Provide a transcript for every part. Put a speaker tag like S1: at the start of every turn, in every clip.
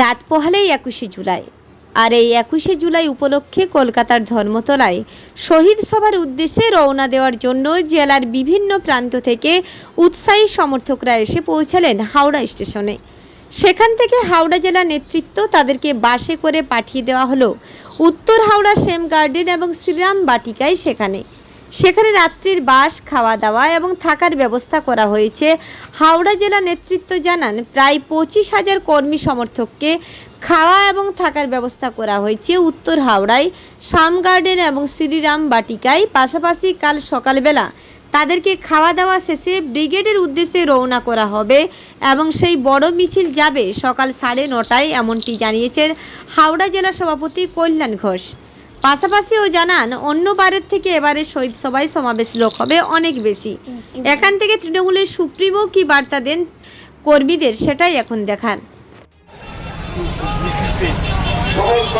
S1: রাত পোহালেই একুশে জুলাই। আর এই একুশে জুলাই উপলক্ষে কলকাতার ধর্মতলায় শহীদ সভার উদ্দেশ্যে রওনা দেওয়ার জন্য জেলার বিভিন্ন প্রান্ত থেকে উৎসাহী সমর্থকরা এসে পৌঁছালেন হাওড়া স্টেশনে। সেখান থেকে হাওড়া জেলা নেতৃত্ব তাদেরকে বাসে করে পাঠিয়ে দেওয়া হলো। উত্তর হাওড়া সেম গার্ডেন এবং শ্রীরাম বাটিকায় সেখানে। সেখানে রাত্রির বাস খাওয়া দাওয়া এবং থাকার ব্যবস্থা করা হয়েছে। হাওড়া জেলা নেতৃত্ব জানান, প্রায় পঁচিশ হাজার কর্মী সমর্থককে খাওয়া এবং থাকার ব্যবস্থা করা হয়েছে উত্তর হাওড়ায়, শাম গার্ডেন এবং শ্রীরাম বাটিকায়। পাশাপাশি কাল সকালবেলা তাদেরকে খাওয়া দাওয়া শেষে ব্রিগেডের উদ্দেশ্যে রওনা করা হবে এবং সেই বড় মিছিল যাবে সকাল সাড়ে নটায়, এমনটি জানিয়েছেন হাওড়া জেলা সভাপতি কল্যাণ ঘোষ। পাশাপাশি ও জানান অন্য বারের থেকে এবারে শহীদ সবাই সমাবেশ লোক হবে অনেক বেশি। এখান থেকে তৃণমূলের সুপ্রিমো কি বার্তা দেন কর্মীদের সেটাই এখন দেখান।
S2: সমস্ত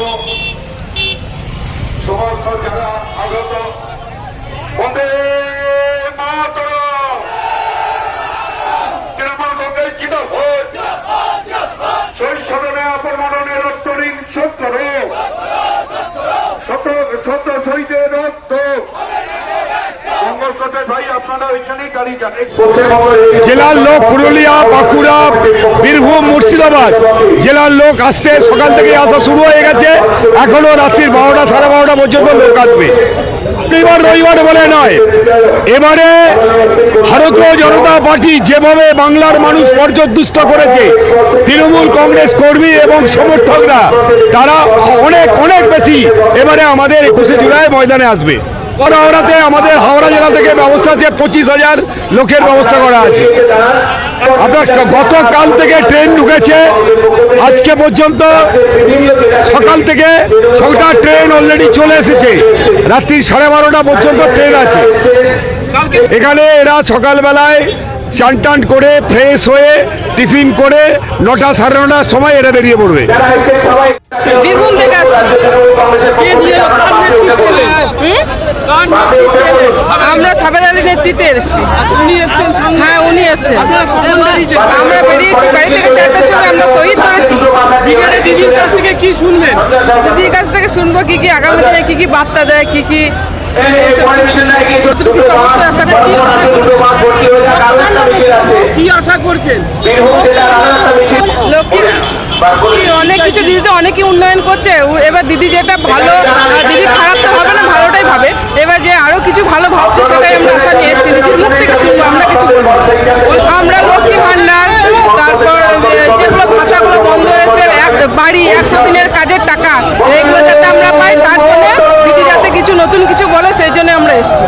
S2: সমস্ত যারা
S3: জেলার লোক পুরুলিয়া বাঁকুড়া বীরভূম মুর্শিদাবাদ। জেলার লোক আসতে সকাল থেকে আসা শুরু হয়ে গেছে। এখনও রাত্রির বারোটা সাড়ে বারোটা পর্যন্ত লোক আসবে। রবিবার রবিবার বলে নয়। এবারে ভারতীয় জনতা পার্টি যেভাবে বাংলার মানুষ পর্যদুস্ত করেছে তৃণমূল কংগ্রেস কর্মী এবং সমর্থকরা তারা অনেক অনেক বেশি এবারে আমাদের একুশে জুলাই ময়দানে আসবে। হাওড়াতে আমাদের হাওড়া জেলা থেকে ব্যবস্থা আছে, পঁচিশ হাজার লোকের ব্যবস্থা করা আছে। আপনার গতকাল থেকে ট্রেন ঢুকেছে, আজকে পর্যন্ত সকাল থেকে ছটা ট্রেন অলরেডি চলে এসেছে। রাত্রি সাড়ে বারোটা পর্যন্ত ট্রেন আছে। এখানে এরা সকালবেলায় চান টান করে ফ্রেশ হয়ে টিফিন করে নটা সাড়ে নটার সময় এরা বেরিয়ে পড়বে।
S4: বীরভূম থেকে আমরা সাবের আলী নেতৃত্বে এসেছি। হ্যাঁ উনি এসছেন। আমরা বেরিয়েছি বাড়ি থেকে চারটার সময় আমরা শহীদ করেছি
S5: দিদির কাছ থেকে কি শুনবেন?
S4: দিদির কাছ থেকে শুনব কি কি আগামী দিনে কি কি বার্তা দেয় কি কি অনেক কিছু দিদি তো অনেকই উন্নয়ন করছে। এবার দিদি যেটা ভালো আর দিদি খারাপ তো হবে না ভালোটাই ভাবে। এবার যে আরও কিছু ভালো ভাবছে সেটাই আমরা আশা নিয়ে এসেছি। দিদির মুখ থেকে শুনব আমরা কিছু। আমরা লক্ষ্মী ভান্ডার তারপর যেগুলো ভাতাগুলো বন্ধ হয়েছে এক বাড়ি একশো দিনের কাজের টাকা এইগুলো যাতে আমরা পাই তার জন্য দিদি যাতে কিছু নতুন কিছু বলে সেই জন্য আমরা এসেছি